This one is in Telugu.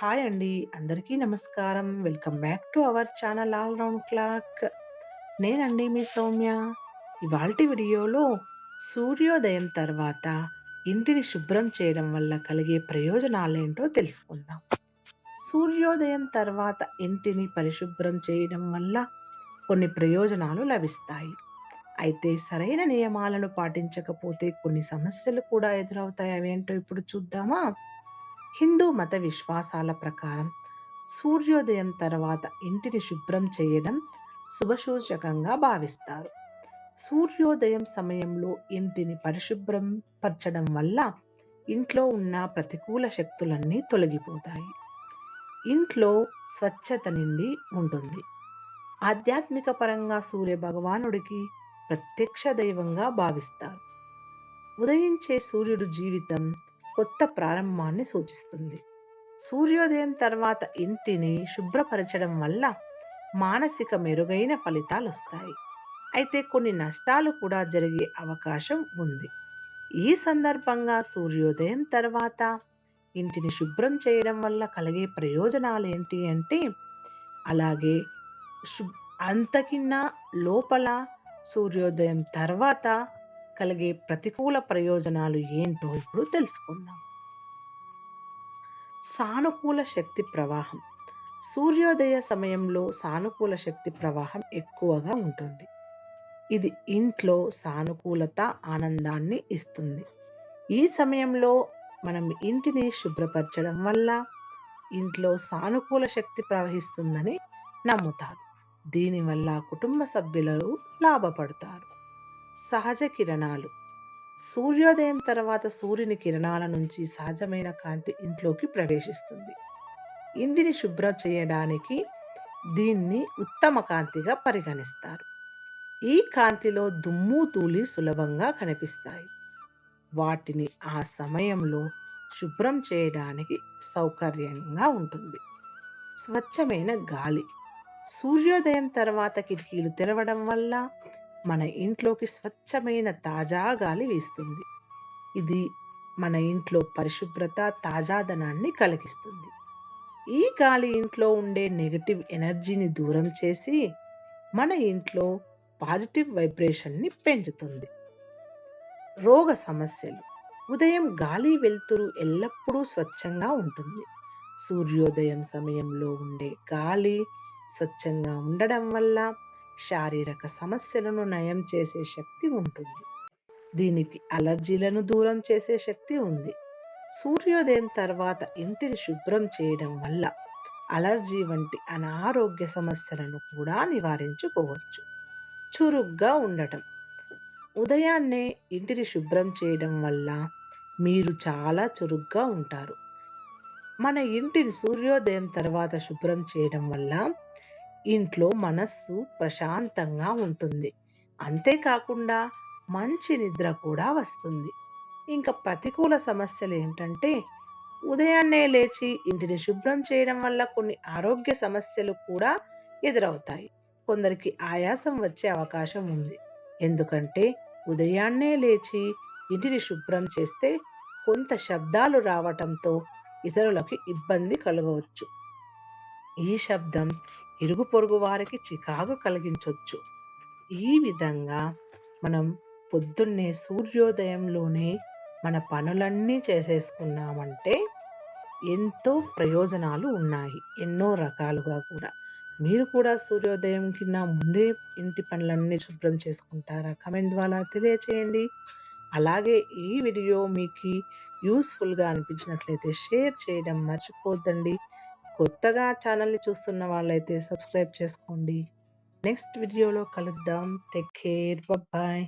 హాయ్ అండి. అందరికీ నమస్కారం. Welcome back to our channel all round clock. నేనండి మీ సౌమ్య. ఇవాల్టి వీడియోలో సూర్యోదయం తర్వాత ఇంటిని శుభ్రం చేయడం వల్ల కలిగే ప్రయోజనాలేంటో తెలుసుకుందాం. సూర్యోదయం తర్వాత ఇంటిని పరిశుభ్రం చేయడం వల్ల కొన్ని ప్రయోజనాలు లభిస్తాయి. అయితే సరైన నియమాలను పాటించకపోతే కొన్ని సమస్యలు కూడా ఎదురవుతాయి. అవేంటో ఇప్పుడు చూద్దామా? హిందూ మత విశ్వాసాల ప్రకారం సూర్యోదయం తర్వాత ఇంటిని శుభ్రం చేయడం శుభసూచకంగా భావిస్తారు. సూర్యోదయం సమయంలో ఇంటిని పరిశుభ్రం పరచడం వల్ల ఇంట్లో ఉన్న ప్రతికూల శక్తులన్నీ తొలగిపోతాయి. ఇంట్లో స్వచ్ఛత నిండి ఉంటుంది. ఆధ్యాత్మిక పరంగా సూర్య భగవానుడికి ప్రత్యక్ష దైవంగా భావిస్తారు. ఉదయించే సూర్యుడు జీవితం కొత్త ప్రారంభాన్ని సూచిస్తుంది. సూర్యోదయం తర్వాత ఇంటిని శుభ్రపరచడం వల్ల మానసిక మెరుగైన ఫలితాలు వస్తాయి అయితే కొన్ని నష్టాలు కూడా జరిగే అవకాశం ఉంది. ఈ సందర్భంగా సూర్యోదయం తర్వాత ఇంటిని శుభ్రం చేయడం వల్ల కలిగే ప్రయోజనాలు ఏంటి అంటే అలాగే శుబ్ అంతకిన్నా లోపల సూర్యోదయం తర్వాత కలిగే ప్రతికూల ప్రయోజనాలు ఏంటో ఇప్పుడు తెలుసుకుందాం. సానుకూల శక్తి ప్రవాహం సూర్యోదయ సమయంలో సానుకూల శక్తి ప్రవాహం ఎక్కువగా ఉంటుంది. ఇది ఇంట్లో సానుకూలత, ఆనందాన్ని ఇస్తుంది. ఈ సమయంలో మనం ఇంటిని శుభ్రపరచడం వల్ల ఇంట్లో సానుకూల శక్తి ప్రవహిస్తుందని నమ్ముతారు. దీనివల్ల కుటుంబ సభ్యులు లాభపడతారు. సహజ కిరణాలు సూర్యోదయం తర్వాత సూర్యుని కిరణాల నుంచి సహజమైన కాంతి ఇంట్లోకి ప్రవేశిస్తుంది. ఇంటిని శుభ్రం చేయడానికి దీన్ని ఉత్తమ కాంతిగా పరిగణిస్తారు. ఈ కాంతిలో దుమ్ము, తూలి సులభంగా కనిపిస్తాయి. వాటిని ఆ సమయంలో శుభ్రం చేయడానికి సౌకర్యంగా ఉంటుంది. స్వచ్ఛమైన గాలి సూర్యోదయం తర్వాత కిటికీలు తెరవడం వల్ల మన ఇంట్లోకి స్వచ్ఛమైన తాజా గాలి వీస్తుంది. ఇది మన ఇంట్లో పరిశుభ్రత, తాజాదనాన్ని కలిగిస్తుంది. ఈ గాలి ఇంట్లో ఉండే నెగటివ్ ఎనర్జీని దూరం చేసి మన ఇంట్లో పాజిటివ్ వైబ్రేషన్‌ని పెంచుతుంది. రోగ సమస్యలు ఉదయం గాలి, వెలుతురు ఎల్లప్పుడూ స్వచ్ఛంగా ఉంటుంది. సూర్యోదయం సమయంలో ఉండే గాలి స్వచ్ఛంగా ఉండడం వల్ల శారీరక సమస్యలను నయం చేసే శక్తి ఉంటుంది. దీనికి అలర్జీలను దూరం చేసే శక్తి ఉంది. సూర్యోదయం తర్వాత ఇంటిని శుభ్రం చేయడం వల్ల అలర్జీ వంటి అనారోగ్య సమస్యలను కూడా నివారించుకోవచ్చు. చురుగ్గా ఉండటం ఉదయాన్నే ఇంటిని శుభ్రం చేయడం వల్ల మీరు చాలా చురుగ్గా ఉంటారు. మన ఇంటిని సూర్యోదయం తర్వాత శుభ్రం చేయడం వల్ల ఇంట్లో మనస్సు ప్రశాంతంగా ఉంటుంది. అంతేకాకుండా మంచి నిద్ర కూడా వస్తుంది. ఇంకా ప్రతికూల సమస్యలు ఏంటంటే ఉదయాన్నే లేచి ఇంటిని శుభ్రం చేయడం వల్ల కొన్ని ఆరోగ్య సమస్యలు కూడా ఎదురవుతాయి. కొందరికి ఆయాసం వచ్చే అవకాశం ఉంది. ఎందుకంటే ఉదయాన్నే లేచి ఇంటిని శుభ్రం చేస్తే కొంత శబ్దాలు రావటంతో ఇతరులకు ఇబ్బంది కలగవచ్చు. ఈ శబ్దం ఇరుగు పొరుగు వారికి చికాకు కలిగించవచ్చు ఈ విధంగా మనం పొద్దున్నే సూర్యోదయంలోనే మన పనులన్నీ చేసేసుకున్నామంటే ఎంతో ప్రయోజనాలు ఉన్నాయి. ఎన్నో రకాలుగా కూడా. మీరు కూడా సూర్యోదయం కింద ముందే ఇంటి పనులన్నీ శుభ్రం చేసుకుంటారా? కమెంట్ ద్వారా తెలియచేయండి. అలాగే ఈ వీడియో మీకు యూస్ఫుల్గా అనిపించినట్లయితే షేర్ చేయడం మర్చిపోద్దండి కొత్తగా ఛానల్‌ని చూస్తున్న వాళ్ళైతే సబ్స్క్రైబ్ చేసుకోండి. నెక్స్ట్ వీడియోలో కలుద్దాం. Take care. బాయ్.